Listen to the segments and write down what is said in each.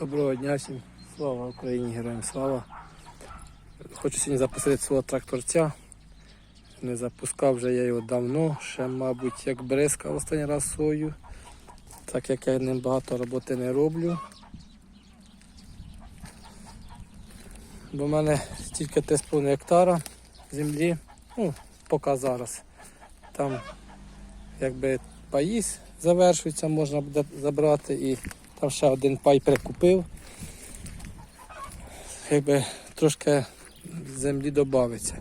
Доброго дня всім. Слава Україні, героям слава. Хочу сьогодні запустити свого тракторця. Не запускав вже я його давно, ще, мабуть, як бризкав останній раз сою. Так як я ним багато роботи не роблю. Бо в мене тільки 3,5 гектара землі. Ну, поки зараз. Там якби паїс завершується, можна буде забрати і там ще один пай прикупив. Якби трошки землі додається.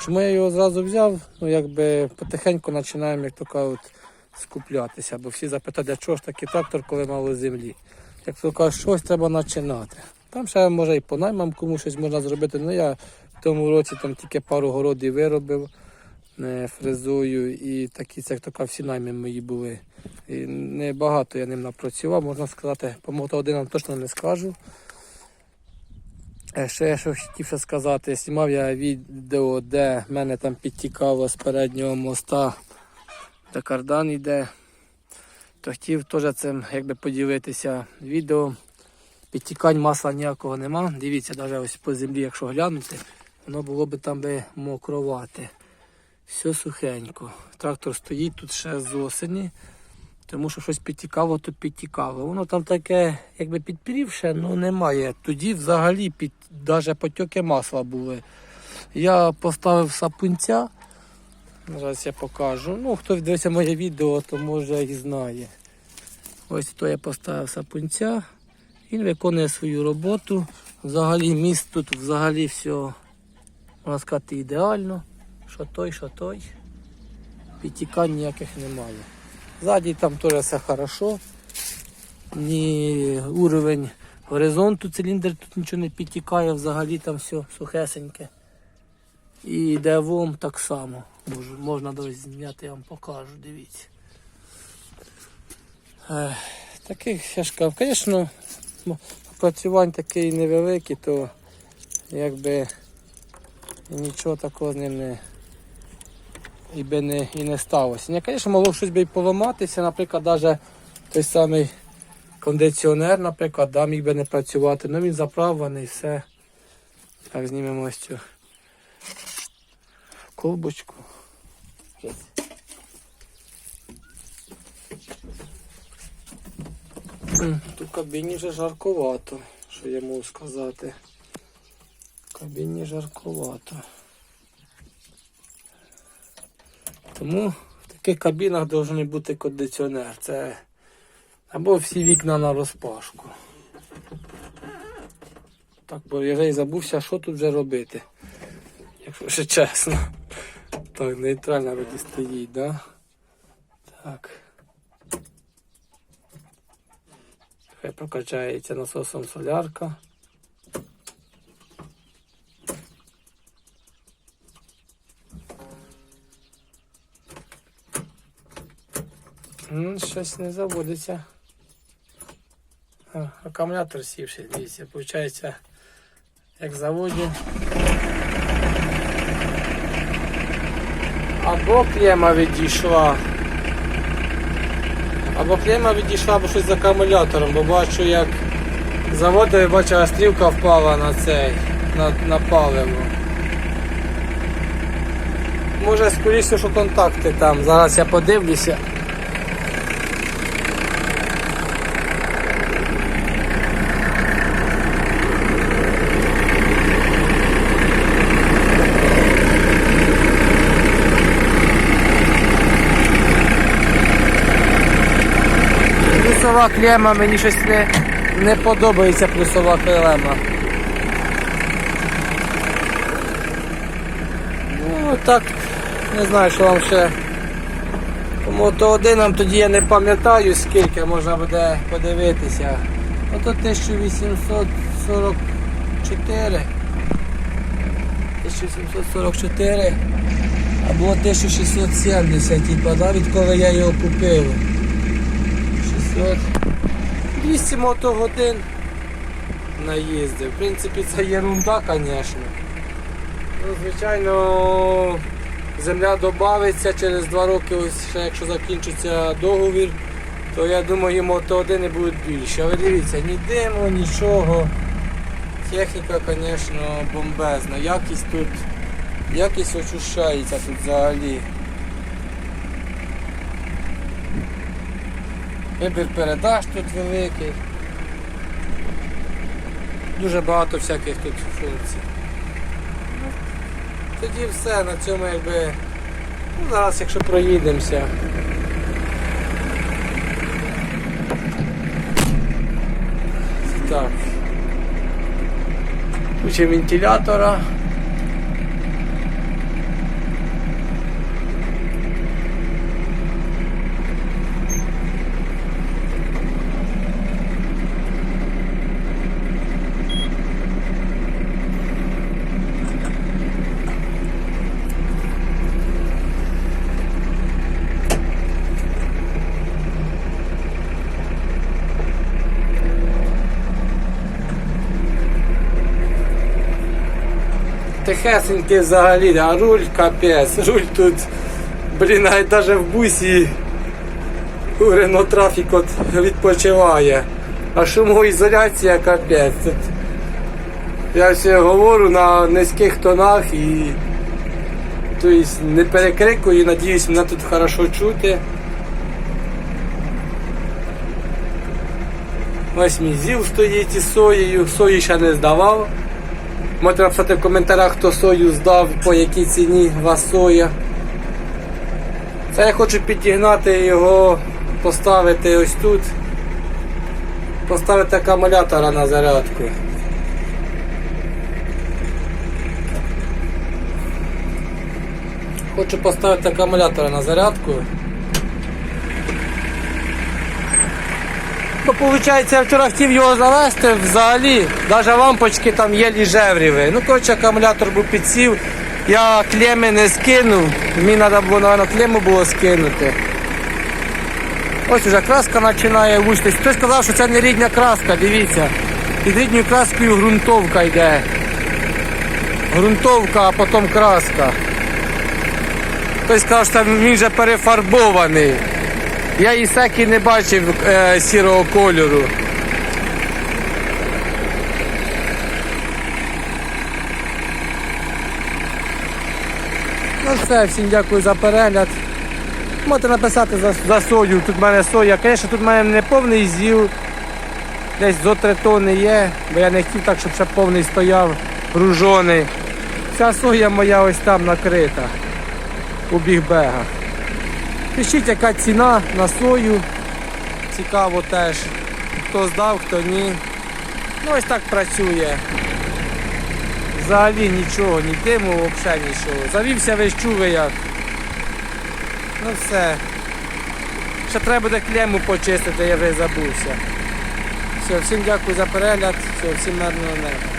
Чому я його зразу взяв? Ну якби потихеньку починаємо, як то кажуть, скуплятися. Бо всі запитають, а чого ж такий трактор, коли мало землі. Як то кажуть, щось треба починати. Там ще може і по наймам комусь щось можна зробити. Ну я в тому році там тільки пару городів виробив фрезою і такі це як то кажуть, всі найми мої були. І небагато я ним напрацював, можна сказати, по мотогодинам точно не скажу. Е, Ще я хотів ще сказати, знімав я відео, де мене там підтікало з переднього моста, де кардан йде. То хотів теж цим якби поділитися відео. Підтікань масла ніякого нема. Дивіться, навіть ось по землі, якщо глянути, воно було би там би мокровате. Все сухенько. Трактор стоїть тут ще з осені, тому що щось підтікало, то підтікало. Воно там таке, якби підпірівше, ну немає. Тоді взагалі під навіть потьоки масла були. Я поставив сапунця. Зараз я покажу. Ну, хто дивиться моє відео, то може і знає. Ось то я поставив сапунця. Він виконує свою роботу. Взагалі міст тут взагалі все, можна сказати, ідеально. Що той, що той. Підтікань ніяких немає. Ззаді там теж все хорошо. Ні уровень горизонту циліндр тут нічого не підтікає, взагалі там все сухесеньке. І девом так само. Можна навіть зняти, я вам покажу, дивіться. Таких я ж звісно, працювань такий невеликий, то якби нічого такого з ним не і би не, і не сталося. Ні, звісно, могло щось би і поламатися, наприклад, навіть той самий кондиціонер, наприклад, да, міг би не працювати, ну він заправлений, все. Так, знімемо ось цю колбочку. Тут в кабіні вже жарковато, що я можу сказати. В кабіні жарковато. Тому в таких кабінах повинен бути кондиціонер. Це або всі вікна на розпашку. Так, бо я вже й забувся, що тут вже робити. Якщо ще чесно. Так, нейтральна вроді стоїть, да? Так. Хай прокачається насосом солярка. М, Щось не заводиться. А, акумулятор сівший, дивіться, виходить, як заводі. Або клема відійшла. Або клема відійшла, або щось з акумулятором, бо бачу, як заводив, бачу, а впала на цей, на, на паливо. Може скоріше, що контакти там. Зараз я подивлюся. Плюсова клема, мені щось не, не подобається плюсова клема. Ну так, не знаю, що вам ще. По мотогодинам тоді я не пам'ятаю скільки можна буде подивитися. Ото 1844. 1744 або 1670, типа, да, відколи я його купив. 600. 200 мотогодин наїздив. В принципі, це єрунда, звісно. Ну, звичайно, земля додається через 2 роки, ось ще якщо закінчиться договір, то я думаю, мотогодини будуть більше. А ви дивіться, ні диму, нічого. Техніка, звісно, бомбезна. Якість тут, якість ощущається тут взагалі. Вибір передач тут великий. Дуже багато всяких тут функцій. Тоді все, на цьому якби. Ну, зараз якщо проїдемося. Так. Включимо вентилятора. Тихесенький взагалі, а руль капець. Руль тут, блін, навіть навіть в бусі у Рено трафік от відпочиває. А шумоізоляція капець. Тут я все говорю на низьких тонах і тобто, не перекрикую, надіюсь, мене тут хорошо чути. Ось мій зіл стоїть із соєю, сої ще не здавав. Можете написати в коментарях, хто сою здав, по якій ціні вас соя. Це я хочу підігнати його, поставити ось тут. Поставити акумулятора на зарядку. Хочу поставити акумулятора на зарядку. Ну, виходить, я вчора хотів його завести взагалі, навіть лампочки там є жевріві. Ну, коротше, акумулятор був підсів, я клеми не скинув, мені треба було, напевно, клему було скинути. Ось вже краска починає вучитись. Хтось сказав, що це не рідня краска, дивіться. Під рідньою краскою ґрунтовка йде. Ґрунтовка, а потім краска. Хтось сказав, що він вже перефарбований. Я і секі не бачив е, сірого кольору. Ну все, всім дякую за перегляд. Можете написати за, за сою. Тут в мене соя. Звісно, тут в мене не повний зіл. Десь зо три тони є, бо я не хотів так, щоб ще повний стояв, гружений. Ця соя моя ось там накрита у бігбегах. Пишіть, яка ціна на сою. Цікаво теж. Хто здав, хто ні. Ну ось так працює. Взагалі нічого, ні диму, взагалі нічого. Завівся весь чуви як. Ну все. Ще треба буде клему почистити, я вже забувся. Все, всім дякую за перегляд, все, всім мирного неба.